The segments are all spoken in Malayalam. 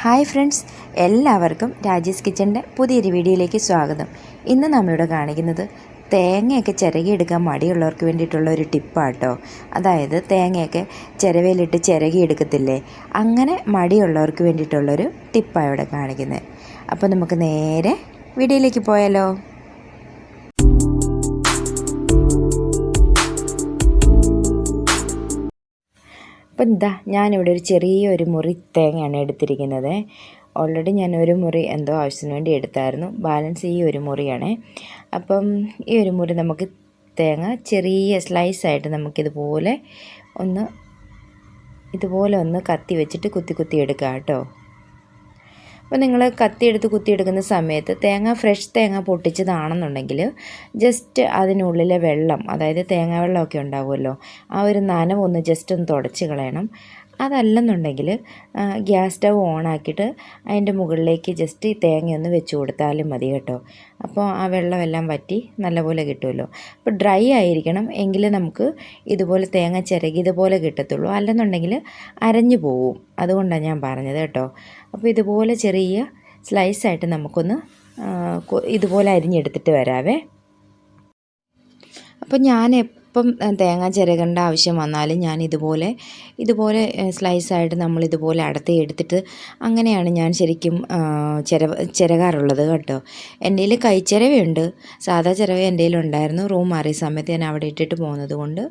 ഹായ് ഫ്രണ്ട്സ് എല്ലാവർക്കും രാജേഷ് കിച്ചന്റെ പുതിയൊരു വീഡിയോയിലേക്ക് സ്വാഗതം. ഇന്ന് നമ്മളിവിടെ കാണിക്കുന്നത് തേങ്ങയൊക്കെ ചിരകിയെടുക്കാൻ മടിയുള്ളവർക്ക് വേണ്ടിയിട്ടുള്ള ഒരു ടിപ്പാട്ടോ. അതായത് തേങ്ങയൊക്കെ ചിരവയിലിട്ട് ചിരകിയെടുക്കത്തില്ലേ? അങ്ങനെ മടിയുള്ളവർക്ക് വേണ്ടിയിട്ടുള്ളൊരു ടിപ്പാണ് ഇവിടെ കാണിക്കുന്നത്. അപ്പോൾ നമുക്ക് നേരെ വീഡിയോയിലേക്ക് പോയാലോ? അപ്പം എന്താ ഞാനിവിടെ ഒരു ചെറിയൊരു മുറി തേങ്ങയാണ് എടുത്തിരിക്കുന്നത്. ഓൾറെഡി ഞാൻ ഒരു മുറി എന്തോ ആവശ്യത്തിന് വേണ്ടി എടുത്തായിരുന്നു. ബാലൻസ് ഈ ഒരു മുറിയാണ്. അപ്പം ഈ ഒരു മുറി നമുക്ക് തേങ്ങ ചെറിയ സ്ലൈസായിട്ട് നമുക്കിതുപോലെ ഒന്ന് ഇതുപോലെ ഒന്ന് കത്തി വെച്ചിട്ട് കുത്തി കുത്തി എടുക്കാം കേട്ടോ. അപ്പോൾ നിങ്ങൾ കത്തിയെടുത്ത് കുത്തിയെടുക്കുന്ന സമയത്ത് തേങ്ങ ഫ്രഷ് തേങ്ങ പൊട്ടിച്ചതാണെന്നുണ്ടെങ്കിൽ ജസ്റ്റ് അതിനുള്ളിലെ വെള്ളം അതായത് തേങ്ങാ വെള്ളമൊക്കെ ഉണ്ടാവുമല്ലോ ആ ഒരു നനവൊന്ന് ജസ്റ്റ് ഒന്ന് തുടച്ച് കളയണം. അതല്ലെന്നുണ്ടെങ്കിൽ ഗ്യാസ് സ്റ്റവ് ഓണാക്കിയിട്ട് അതിന്റെ മുകളിലേക്ക് ജസ്റ്റ് ഈ തേങ്ങയൊന്ന് വെച്ച് കൊടുത്താലും മതി കേട്ടോ. അപ്പോൾ ആ വെള്ളമെല്ലാം വറ്റി നല്ലപോലെ കിട്ടുമല്ലോ. അപ്പോൾ ഡ്രൈ ആയിരിക്കണം എങ്കിൽ നമുക്ക് ഇതുപോലെ തേങ്ങ ചിരകി ഇതുപോലെ കിട്ടത്തുള്ളൂ. അല്ലെന്നുണ്ടെങ്കിൽ അരഞ്ഞു പോവും. അതുകൊണ്ടാണ് ഞാൻ പറഞ്ഞത് കേട്ടോ. അപ്പോൾ ഇതുപോലെ ചെറിയ സ്ലൈസായിട്ട് നമുക്കൊന്ന് ഇതുപോലെ അരിഞ്ഞെടുത്തിട്ട് വരാവേ. അപ്പോൾ ഞാൻ എപ്പം തേങ്ങ ചിരകേണ്ട ആവശ്യം വന്നാലും ഞാൻ ഇതുപോലെ ഇതുപോലെ സ്ലൈസായിട്ട് നമ്മൾ ഇതുപോലെ അടത്തി എടുത്തിട്ട് അങ്ങനെയാണ് ഞാൻ ശരിക്കും ചിര ചിരകാറുള്ളത് കേട്ടോ. എന്റെ കയ്യിൽ കൈച്ചിരവയുണ്ട് സാധാ ചിരവ എന്റെ ഉണ്ടായിരുന്നു. റൂം മാറിയ സമയത്ത് ഞാൻ അവിടെ ഇട്ടിട്ട് പോകുന്നത് കൊണ്ട്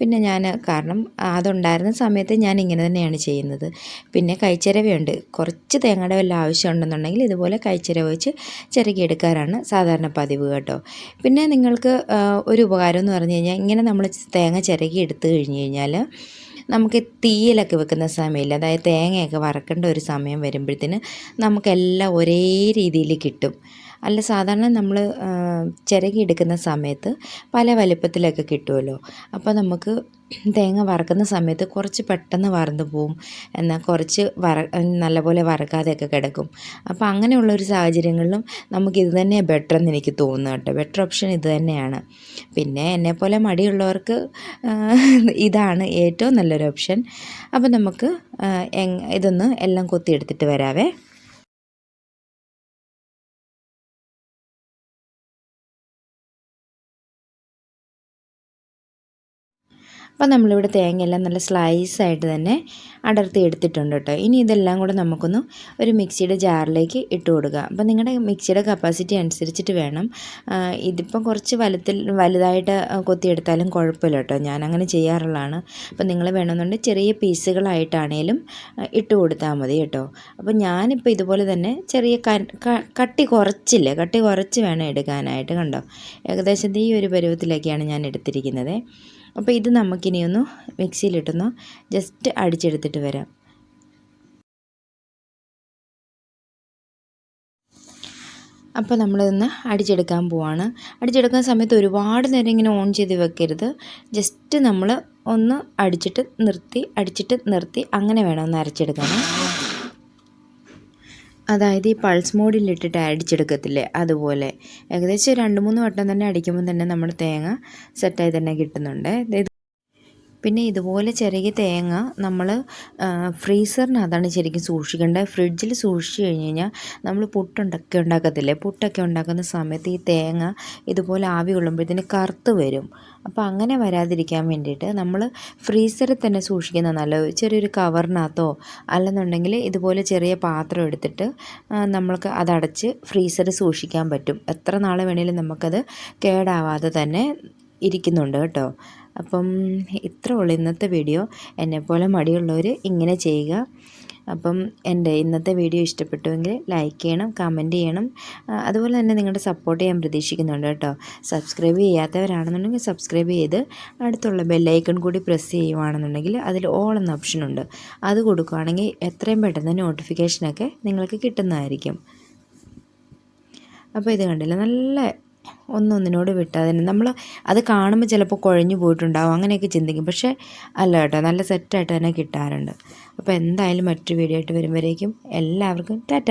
പിന്നെ ഞാൻ കാരണം അതുണ്ടായിരുന്ന സമയത്ത് ഞാൻ ഇങ്ങനെ തന്നെയാണ് ചെയ്യുന്നത്. പിന്നെ കൈച്ചിരവയുണ്ട് കുറച്ച് തേങ്ങയുടെ വല്ല ആവശ്യമുണ്ടെന്നുണ്ടെങ്കിൽ ഇതുപോലെ കൈച്ചിരവ വെച്ച് ചിരകിയെടുക്കാറാണ് സാധാരണ പതിവ് കേട്ടോ. പിന്നെ നിങ്ങൾക്ക് ഒരു ഉപകാരം എന്ന് പറഞ്ഞു കഴിഞ്ഞാൽ ഇങ്ങനെ നമ്മൾ തേങ്ങ ചിരകി എടുത്തു കഴിഞ്ഞ് കഴിഞ്ഞാൽ നമുക്ക് തീയിലൊക്കെ വെക്കുന്ന സമയമില്ല. അതായത് തേങ്ങയൊക്കെ വറക്കേണ്ട ഒരു സമയം വരുമ്പോഴത്തേന് നമുക്കെല്ലാം ഒരേ രീതിയിൽ കിട്ടും. അല്ല സാധാരണ നമ്മൾ ചിരകി എടുക്കുന്ന സമയത്ത് പല വലിപ്പത്തിലൊക്കെ കിട്ടുമല്ലോ അപ്പോൾ നമുക്ക് തേങ്ങ വറക്കുന്ന സമയത്ത് കുറച്ച് പെട്ടെന്ന് വറന്ന് പോവും. എന്നാൽ കുറച്ച് വറ നല്ലപോലെ വറക്കാതെയൊക്കെ കിടക്കും. അപ്പോൾ അങ്ങനെയുള്ള ഒരു സാഹചര്യങ്ങളിലും നമുക്ക് ഇത് തന്നെ ബെറ്റർ എന്ന് എനിക്ക് തോന്നുന്നു കേട്ടോ. ബെറ്റർ ഓപ്ഷൻ ഇത് തന്നെയാണ്. പിന്നെ എന്നെപ്പോലെ മടിയുള്ളവർക്ക് ഇതാണ് ഏറ്റവും നല്ലൊരു ഓപ്ഷൻ. അപ്പോൾ നമുക്ക് ഇതൊന്ന് എല്ലാം കൊത്തിയെടുത്തിട്ട് വരാവേ. അപ്പോൾ നമ്മളിവിടെ തേങ്ങയെല്ലാം നല്ല സ്ലൈസായിട്ട് തന്നെ അടർത്തി എടുത്തിട്ടുണ്ട് കേട്ടോ. ഇനി ഇതെല്ലാം കൂടെ നമുക്കൊന്ന് ഒരു മിക്സിയുടെ ജാറിലേക്ക് ഇട്ട് കൊടുക്കുക അപ്പോൾ നിങ്ങളുടെ മിക്സിയുടെ കപ്പാസിറ്റി അനുസരിച്ചിട്ട് വേണം. ഇതിപ്പം കുറച്ച് വലുത്തിൽ വലുതായിട്ട് കൊത്തിയെടുത്താലും കുഴപ്പമില്ല കേട്ടോ. ഞാൻ അങ്ങനെ ചെയ്യാറുള്ളതാണ്. അപ്പോൾ നിങ്ങൾ വേണമെന്നുണ്ടെങ്കിൽ ചെറിയ പീസുകളായിട്ടാണേലും ഇട്ട് കൊടുത്താൽ മതി കേട്ടോ. അപ്പോൾ ഞാനിപ്പോൾ ഇതുപോലെ തന്നെ ചെറിയ കട്ടി കുറച്ചില്ല കട്ടി കുറച്ച് വേണം എടുക്കാനായിട്ട് കണ്ടോ? ഏകദേശം ഈ ഒരു പരുവത്തിലൊക്കെയാണ് ഞാൻ എടുത്തിരിക്കുന്നത്. അപ്പോൾ ഇത് നമുക്കിനി ഒന്ന് മിക്സിയിലിട്ടൊന്ന് ജസ്റ്റ് അടിച്ചെടുത്തിട്ട് വരാം. അപ്പോൾ നമ്മളിതൊന്ന് അടിച്ചെടുക്കാൻ പോവാണ്. അടിച്ചെടുക്കുന്ന സമയത്ത് ഒരുപാട് നേരം ഇങ്ങനെ ഓൺ ചെയ്ത് വെക്കരുത്. ജസ്റ്റ് നമ്മൾ ഒന്ന് അടിച്ചിട്ട് നിർത്തി അടിച്ചിട്ട് നിർത്തി അങ്ങനെ വേണം ഒന്ന് അരച്ചെടുക്കാൻ അതായത് ഈ പൾസ് മോഡിലിട്ടിട്ട് അടിച്ചെടുക്കത്തില്ലേ? അതുപോലെ. ഏകദേശം രണ്ട് മൂന്ന് വട്ടം തന്നെ അടിക്കുമ്പോൾ തന്നെ നമ്മുടെ തേങ്ങ സെറ്റായി തന്നെ കിട്ടുന്നുണ്ട്. പിന്നെ ഇതുപോലെ ചെറിയ തേങ്ങ നമ്മൾ ഫ്രീസറിനകത്താണ് ശരിക്കും സൂക്ഷിക്കേണ്ടത്. ഫ്രിഡ്ജിൽ സൂക്ഷിച്ച് കഴിഞ്ഞ് കഴിഞ്ഞാൽ നമ്മൾ പുട്ടുണ്ടൊക്കെ ഉണ്ടാക്കത്തില്ലേ? പുട്ടൊക്കെ ഉണ്ടാക്കുന്ന സമയത്ത് ഈ തേങ്ങ ഇതുപോലെ ആവി കൊള്ളുമ്പോഴത്തേന് കറുത്ത് വരും. അപ്പോൾ അങ്ങനെ വരാതിരിക്കാൻ വേണ്ടിയിട്ട് നമ്മൾ ഫ്രീസറിൽ തന്നെ സൂക്ഷിക്കുന്ന നല്ല ചെറിയൊരു കവറിനകത്തോ അല്ലെന്നുണ്ടെങ്കിൽ ഇതുപോലെ ചെറിയ പാത്രം എടുത്തിട്ട് നമ്മൾക്ക് അതടച്ച് ഫ്രീസറിൽ സൂക്ഷിക്കാൻ പറ്റും. എത്ര നാൾ വേണേലും നമുക്കത് കേടാവാതെ തന്നെ ഇരിക്കുന്നുണ്ട് കേട്ടോ. അപ്പം ഇത്ര ഉള്ളൂ ഇന്നത്തെ വീഡിയോ. എന്നെപ്പോലെ മടിയുള്ളവർ ഇങ്ങനെ ചെയ്യുക. അപ്പം എന്റെ ഇന്നത്തെ വീഡിയോ ഇഷ്ടപ്പെട്ടുവെങ്കിൽ ലൈക്ക് ചെയ്യണം കമന്റ് ചെയ്യണം. അതുപോലെ തന്നെ നിങ്ങളുടെ സപ്പോർട്ട് ചെയ്യാൻ പ്രതീക്ഷിക്കുന്നുണ്ട് കേട്ടോ. സബ്സ്ക്രൈബ് ചെയ്യാത്തവരാണെന്നുണ്ടെങ്കിൽ സബ്സ്ക്രൈബ് ചെയ്ത് അടുത്തുള്ള ബെല്ലൈക്കൺ കൂടി പ്രസ് ചെയ്യുവാണെന്നുണ്ടെങ്കിൽ അതിൽ ഓൾ എന്ന ഓപ്ഷൻ ഉണ്ട്. അത് കൊടുക്കുകയാണെങ്കിൽ എത്രയും പെട്ടെന്ന് നോട്ടിഫിക്കേഷനൊക്കെ നിങ്ങൾക്ക് കിട്ടുന്നതായിരിക്കും. അപ്പോൾ ഇത് കണ്ടില്ല? നല്ല ഒന്നൊന്നിനോട് വിട്ടാതിന് നമ്മൾ അത് കാണുമ്പോൾ ചിലപ്പോൾ കുഴഞ്ഞു പോയിട്ടുണ്ടാവും. അങ്ങനെയൊക്കെ ചിന്തിക്കും. പക്ഷേ അല്ല കേട്ടോ നല്ല സെറ്റായിട്ട് തന്നെ കിട്ടാറുണ്ട്. അപ്പോൾ എന്തായാലും മറ്റൊരു വീഡിയോ ആയിട്ട് വരുമ്പോഴേക്കും എല്ലാവർക്കും ടാറ്റ.